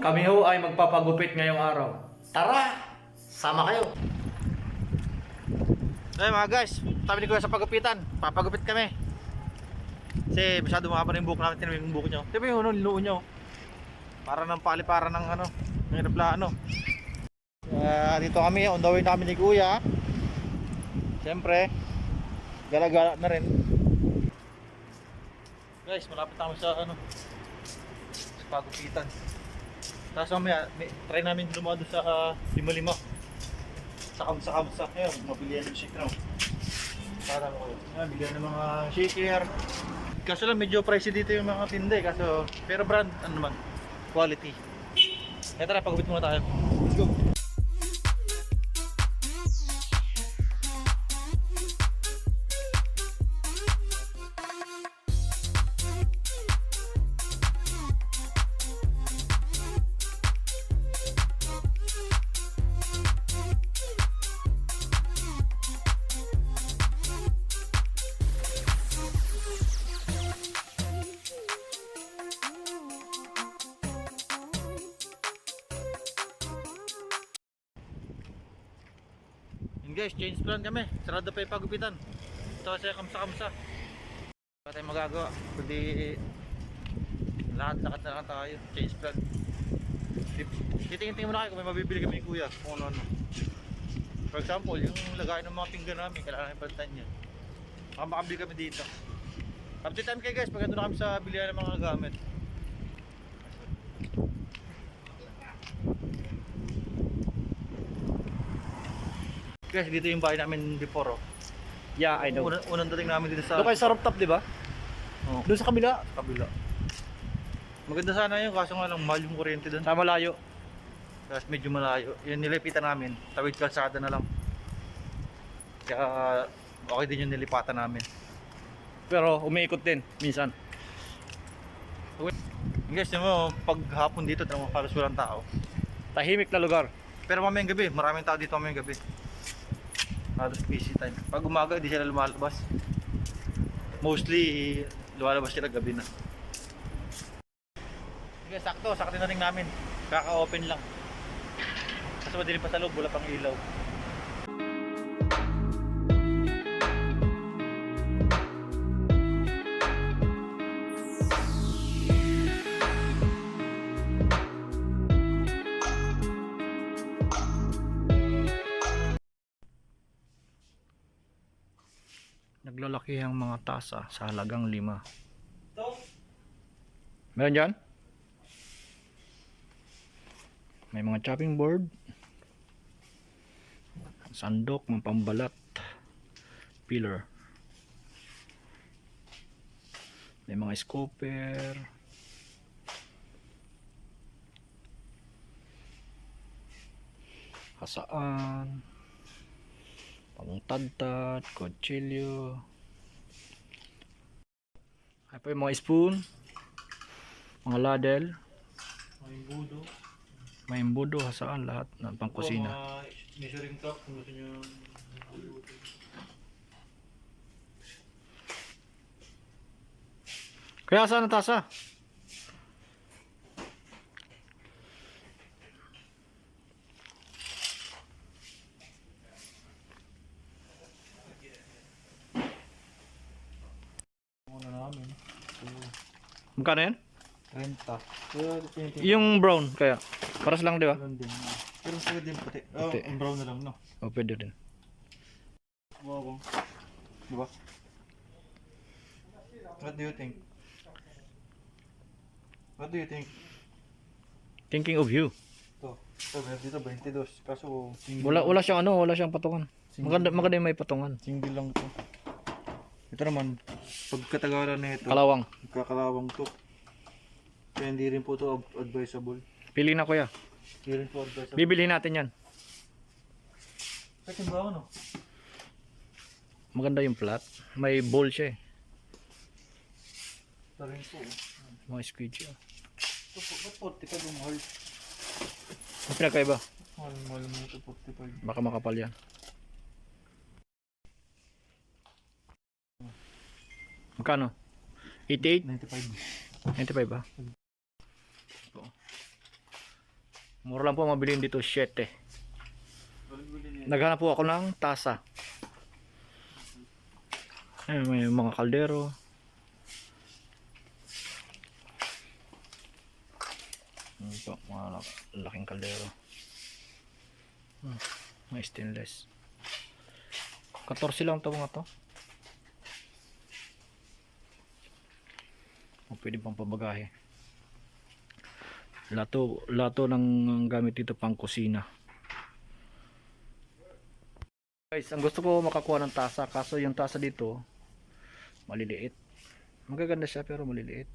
kami ho ay magpapagupit ngayong araw. Tara! Sama kayo! Ay mga guys, sabi ni Kuya sa pagupitan, papagupit kami. Kasi masyado mahaba yung buhok namin, tinawin yung buhok nyo. Di ba yung ano, linuon nyo? Para ng pali, para ng ano, ng aeroplano. Uh, dito kami, on the way namin ni Kuya. Siyempre, gala-gala na rin. Guys, malapit na kami sa ano, sa pagupitan. Tapos mamaya, may, try namin lumawa doon sa uh, lima-lima. Sa kamsa kamsa. Ayun, mabilihan ng shake now. Para mo. Ayun, bilihan ng mga shaker. Kaso lang medyo pricey dito yung mga tinda eh. Kaso, pero brand, ano naman, quality. Kaya tara, pagupit muna tayo. Let's go. Guys, change plan kami. Sarado pa yung pagupitan. Ito kasi kamsa-kamsa. Wala tayong magagawa. Kundi lahat lakat na lang tayo. Change plan. Titingin-tingin muna kayo kung may mabibili kami kuya. Kung ano-ano. For example, yung lagay ng mga pinggan namin, kailangan namin palitan yan. Baka makabili kami dito. Update time kayo guys, pag ando na kami sa bilihan ng mga gamit. Guys, dito yung bahay namin before oh. Yeah, I know. Unang, unang dating namin dito sa Doon kayo sa rooftop, di ba? oh, Doon sa kabila. kabila. Maganda sana yun, kaso nga lang mahal yung kuryente doon. Sa malayo. Tapos medyo malayo. Yung nilipitan namin, tawid kalsada na lang. Kaya okay din yung nilipatan namin. Pero umiikot din, minsan. Guys, yun mo, pag hapon dito, talagang halos walang tao. Tahimik na lugar. Pero mamayang gabi, maraming tao dito mamayang gabi. Halos busy time. Pag umaga, hindi sila lumalabas. Mostly, lumalabas sila gabi na. Sige, sakto, sakto na rin namin. Kaka-open lang. Kasi madilim pa sa loob, wala pang ilaw. Naglalaki ang mga tasa sa halagang lima. Meron dyan? May mga chopping board. Sandok, mga pambalat. Pillar. May mga scooper. Hasaan. Pangtadtad, kutsilyo. Ay pa yung mga spoon. Mga ladle. may budo. May imbudo, hasaan, lahat ng pangkusina. Mga measuring cup, kung gusto nyo. Kaya saan ang tasa? Namin. Magkano yan? Renta. Pero Yung brown kaya. Paras lang di ba? lang din. Pero pwede din puti. Oh, Puti. brown na lang, no? O pwede rin. Wow. Diba? What do you think? What do you think? Thinking of you. Ito. Ito, meron dito 22. Kaso, single. Wala wala siyang ano, wala siyang patungan. Single, Maganda maganda yung may patungan. single lang to. Ito naman, pagkatagalan na ito, Kalawang. kakalawang to. Kaya hindi rin po to ad- advisable. Pili na kuya. Hindi rin po advisable. Bibili natin yan. Second ba ano? Maganda yung plat. May bowl siya eh. Ito rin po. Mga squid siya. Ito po, ba't 45 yung mahal? Ang pinagkaiba. Mahal, mahal mo ito 45. Baka makapal yan. Magkano? 88? 95. 95 ba? Mura lang po mabilin dito, 7. Bili-bili niya. Naghanap po ako ng tasa. Ayun, may mga kaldero. Po, mga lak- laking kaldero. Hmm, may stainless. 14 lang to mga to. Pwede pang pabagahe. Lato, lato ng gamit dito pang kusina. Guys, ang gusto ko makakuha ng tasa kaso yung tasa dito maliliit. Magaganda siya pero maliliit.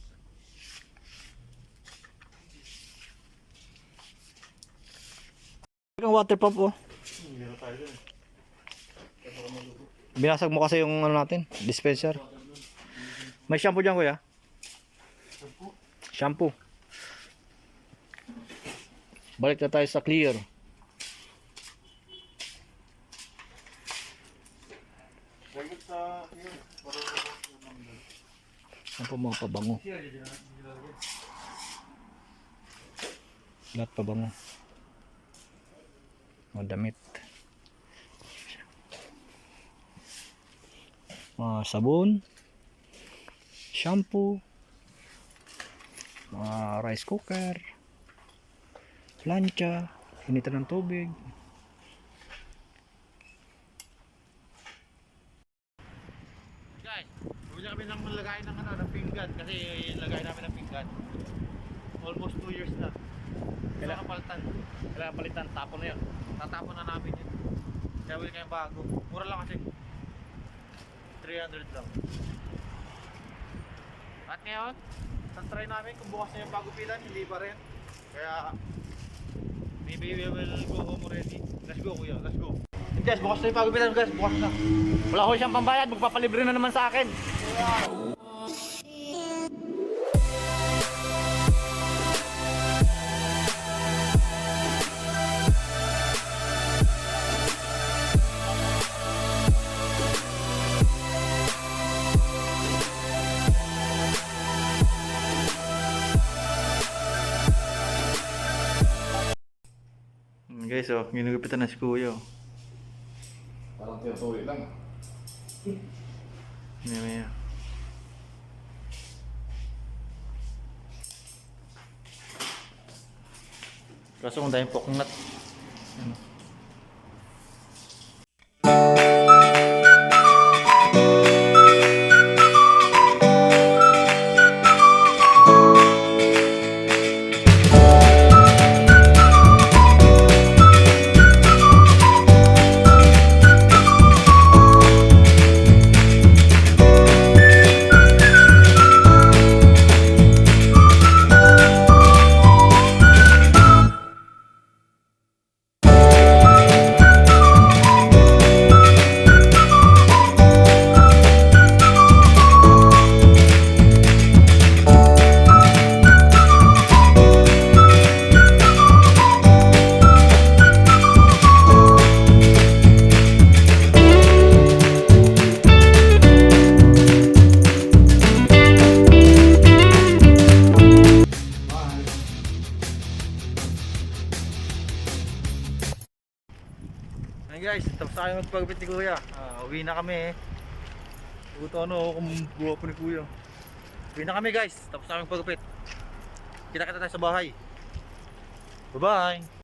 Ang water pump oh. Binasag mo kasi yung ano natin, dispenser. May shampoo diyan kuya? Shampoo. Balik na tayo sa clear. Dagat sa. Para Ano po mga pabango? Lahat pabango. Mga damit. Mga sabon. Shampoo. Mga rice cooker. Plancha. Initan ng tubig. Guys, bumili kami ng lagay ng ano, ng pinggan kasi lagay namin ng pinggan. Almost 2 years na. Kailangan palitan. Kailangan palitan. Tapon na yun. Tatapon na namin yun. Kaya bili kayong bago. Mura lang kasi. 300 lang. At ngayon, try namin kung bukas na yung pagupitan, hindi pa rin. Kaya, maybe we will go home already. Let's go kuya, let's go. Guys, bukas na yung pagupitan guys, bukas na. Wala ko siyang pambayad. Magpapalibre na naman sa akin. Guys, oh, ginugupitan na si kuya. oh. Parang tinutuloy lang. Maya maya. Kaso kung dahil poknat. Ano? Ay guys, tapos tayo magpagupit ni Kuya. Ah, uwi na kami. Buto ano kung buha po ni Kuya. Uwi na kami guys, tapos tayo magpagupit. Kita-kita tayo sa bahay. Bye-bye!